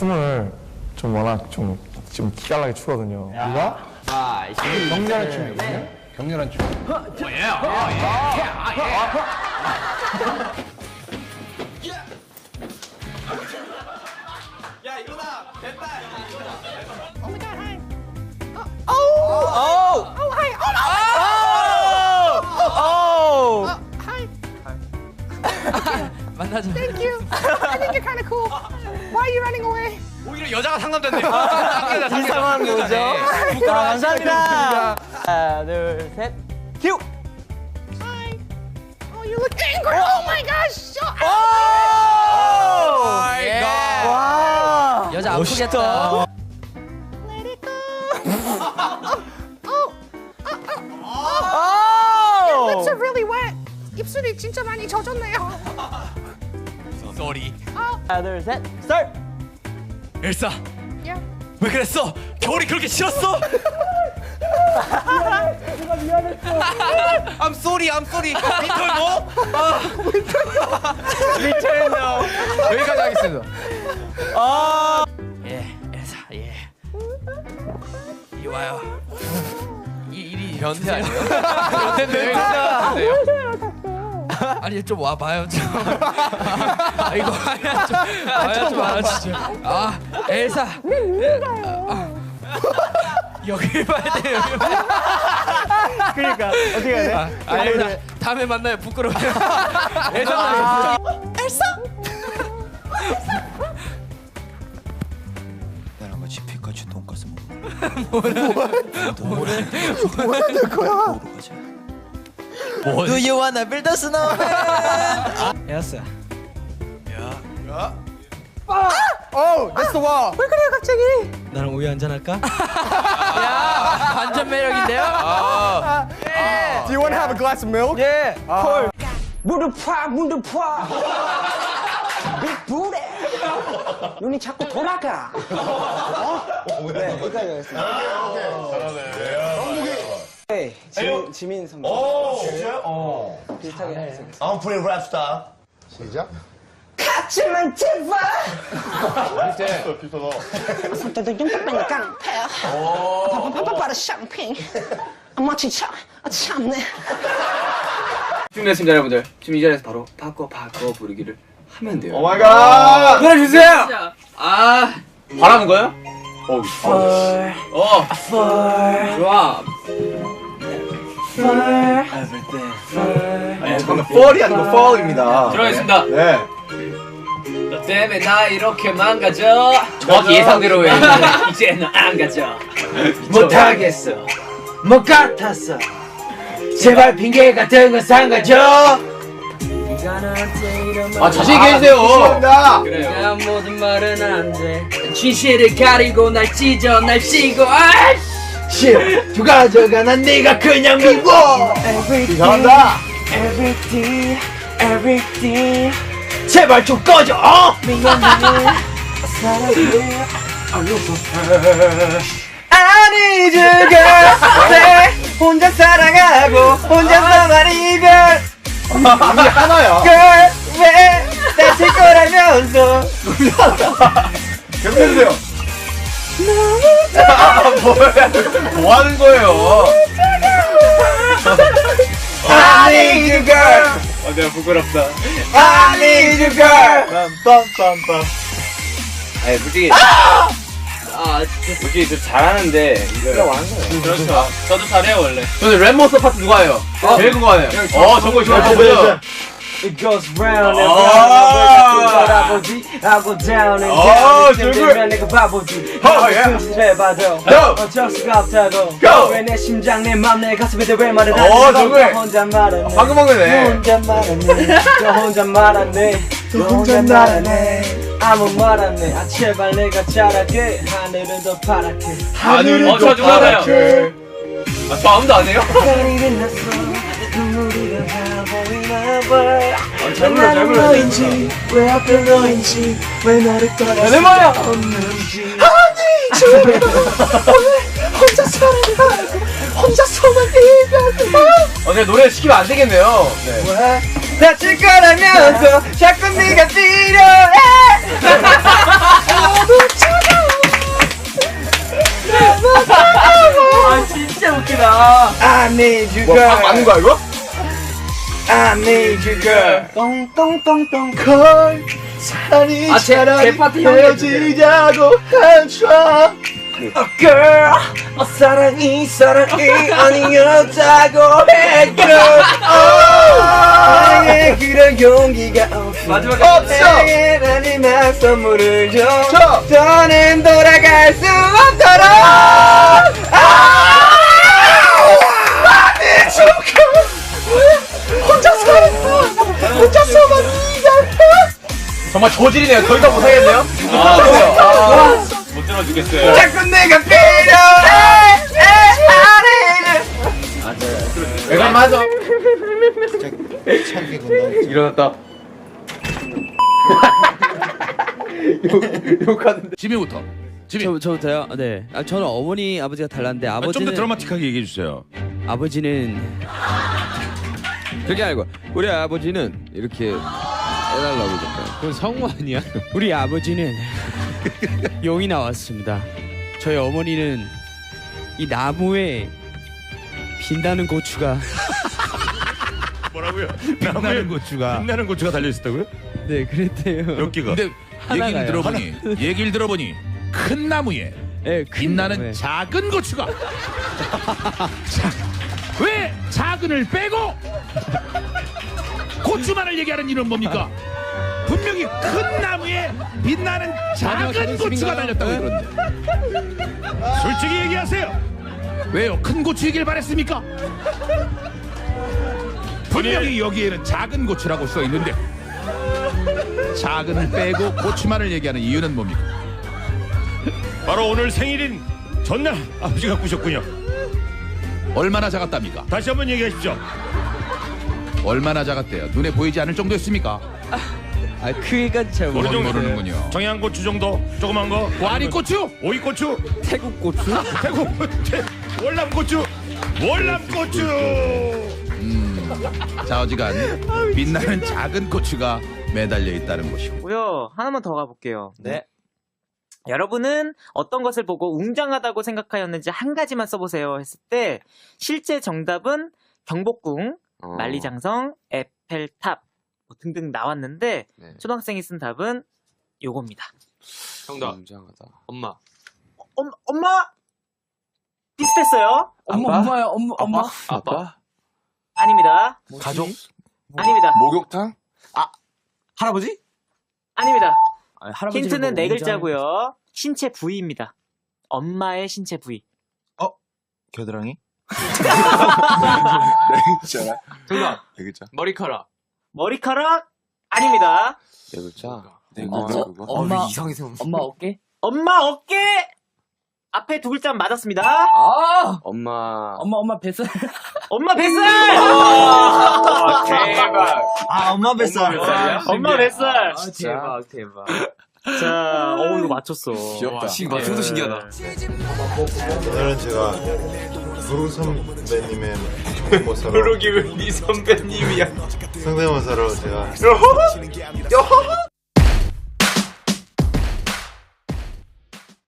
춤을 좀 워낙 좀, 좀 기깔나게 추거든요. 누가? 격렬한 춤이거든요. 격렬한 춤. 만나자. Thank you. I think you're kind of cool. Why are you running away? 오히려 여자가 상남자네. 이상한 거죠? 자, 감사합니다. 하나, 둘, 셋. 큐! Hi. Oh, you look angry. Oh my gosh. So 와! 여자 아프겠다. Let it go. oh, 오! lips are really wet. 입술이 진짜 많이 젖었네요. 쏘리. 하나, 둘, 셋. 스타트! 엘사, Yeah. 왜 그랬어? 겨울이 그렇게 싫었어? I'm sorry, I'm sorry. 리털 뭐? 리틀노. 여기까지 하겠습니다. 아! 예, 엘사, 예. 이리 와요. 이 일이 변태 아니에요? 변태인데 변태인데요? 아니 좀 와봐요 좀. 아 이거 아니야 좀. 아야 좀 알아주죠. 아 엘사. 아, 여기 봐야 돼 여기 봐야 돼. 그러니까 어떻게 해야 돼? 아, 아 엘사 다음에 만나요 부끄러워요. 엘사. 나랑 같이 피카츄 돈가스 먹어. 뭐래? 뭐라는 거야? 먹으러 가자. 뭐? Do you wanna build a snowman? 에어스. Oh, that's the wall. 왜 그래요 갑자기? 나랑 우유 한잔 할까? 야 반전 매력인데요? Do you want to have a glass of milk? 예. 콜. 무릎 파 무릎 파 빅불에 눈이 자꾸 돌아가 어? 네 여기까지 하겠습니다 네 지민, 지민 선배 비슷하게 하겠습니다 I'm pretty rap star. 시작. 하지만 제발. 비슷해. 비슷하다. 손톱도 용접하니 깡패야 파파파파파라 샴페인 아 마치 참 아, 참네. 준비됐습니다 여러분들 지금 이 자리에서 바로 바꿔 바꿔 부르기를 하면 돼요. 오 마이 갓. 노래 주세요! 아 바라는 거예요? 어, 어. 좋아. 아니, 잠깐만. fall이 아니고 fall입니다. 들어가겠습니다. 네. 너 때문에 나 이렇게 망가져. 정확히 예상대로 해 이제는 안 가져. 못하겠어. 못 같았어. 제발 핑계 같은 건 삼가줘 아 자신있게 해주세요. 감사합니다. 그래요. 난 모든 말은 안돼. 진실을 가리고 날 찢어 날 찌고 아 씨. 누가 저가 난 네가 그냥 미워. 잘한다. Everything Everything 제발 좀 꺼져 어? 아니 죽었네 혼자 사랑하고 혼자서만 이별 이게 하나야. 그왜 다칠 거라면서 계속해주세요. 아, 뭐야. 뭐 하는 거예요? I need you girl 아 내가 부끄럽다. I need you girl 빰빰빰빰. 아니 솔직히 아! 진짜. 솔직히 좀 잘하는데 이거 거예요. 그렇죠. 저도 잘해요 원래. 저는 랩몬스터 파트 누가 해요? 제일 궁금하네요. 어 정글 좋아 보여 It goes round and 아. round 아버지 하고 down and 아, down. 되면 내가 바보지. 해봐도 Go. 어쩔 수가 없다고 Go. 왜내 심장 내맘 내 가슴에 왜 말을 어, 하지. 혼자 말하네 방금 먹네. 혼자 말하네 너 혼자 말하네 너 혼자 말하네 아무 말 안해 아 제발 내가 잘하게 하늘은 더 파랗게 하늘은 어, 저 누가 알아요? 아저 아무도 안 해요? 눈물이 다 보이나 봐왜 나는. 너인지 왜 하필 너인지 왜 나를 떠날. 수가 없는지 아니 제발 오늘 혼자 사랑하고 혼자서만 이별해 어, 내가 노래 시키면 안 되겠네요. 네. 다칠 거라면서 자꾸 네가 필요해 갑니다. I need you, 뭐, girl. 방 맞는 거야, 이거? I need you, girl. 똥똥똥똥 걸 사랑이 아, 제- 차라리 제 파트 형이 헤어지자고 하죠 Oh, girl. 어, 사랑이, 사랑이 아니었다고 해, girl. 나에게 그런 용기가 없어. 마지막에 없어. 나에게 마지막 선물을 줘. 저. 더는 돌아갈 수 없도록. 정말 저질이네요. 더 이상 못하겠네요. 아, 못 들어주겠어요. 자꾸 내가 필요해. 내가 맞아. 일어났다. 욕, 욕하는데. 지미부터. 지미. 저 저부터요. 네. 아, 저는 어머니 아버지가 달랐는데 좀더 아버지는 드라마틱하게 얘기해 주세요. 아버지는 그게 아니고 우리 아버지는 이렇게 해달라고 그랬어요. 그건 성우 아니야? 우리 아버지는 용이 나왔습니다. 저희 어머니는 이 나무에 빛나는 고추가 뭐라고요? 빛나는 고추가. 빛나는 고추가 달려 있었다고요? 네 그랬대요. 몇 개가? 근데 얘기를 하나가요. 들어보니 얘기를 들어보니 큰 나무에 네, 큰 빛나는 나무에. 작은 고추가. 자, 왜 작은을 빼고 고추만을 얘기하는 이유는 뭡니까? 분명히 큰 나무에 빛나는 작은 고추가 달렸다고 그러는데. 솔직히 얘기하세요. 왜요? 큰 고추이길 바랬습니까? 분명히 여기에는 작은 고추라고 써 있는데 작은을 빼고 고추만을 얘기하는 이유는 뭡니까? 바로 오늘 생일인 전날 아버지가 꾸셨군요. 얼마나 작았답니까? 다시 한번 얘기하십시오. 얼마나 작았대요? 눈에 보이지 않을 정도였습니까? 아 크기까지 잘 모르- 정도? 모르는군요. 청양고추 정도? 조그만 거? 와리고추? 오이고추? 태국 고추? 태국 태- 월남고추? 월남고추! 자 어지간 빛나는 작은 고추가 매달려 있다는 것이고 고요 하나만 더 가볼게요. 네. 여러분은 어떤 것을 보고 웅장하다고 생각하였는지 한 가지만 써보세요 했을 때 실제 정답은 경복궁, 어. 만리장성, 에펠탑 뭐 등등 나왔는데 초등학생이 쓴 답은 요겁니다. 정답. 굉장하다. 엄마. 엄, 엄마 비슷했어요. 엄마, 엄마야, 엄마, 엄마. 아빠? 아닙니다. 가족? 아닙니다. 목욕탕? 할아버지? 아닙니다. 할아버지를 힌트는 보고 네. 글자고요. 신체 부위입니다. 엄마의 신체 부위. 겨드랑이? 진짜. 정답. 네 글자. 머리카락. 머리카락 아닙니다. 네 글자. 네 어, 글자 어, 그거. 엄마. 이상해서. 엄마 어깨? 엄마 어깨 앞에 두 글자 맞았습니다. 아! 엄마. 엄마, 엄마 뱃살. 엄마 뱃살. 아, 대박. 아 엄마 뱃살 엄마 뱃살. 아, 대박, 대박. 자, 맞췄어. 귀엽다. 지금 맞춰도 신기하다. 오늘은 제가 부르 선배님의 모사로 그러기 왜네 선배님이야. 성대모사로 제가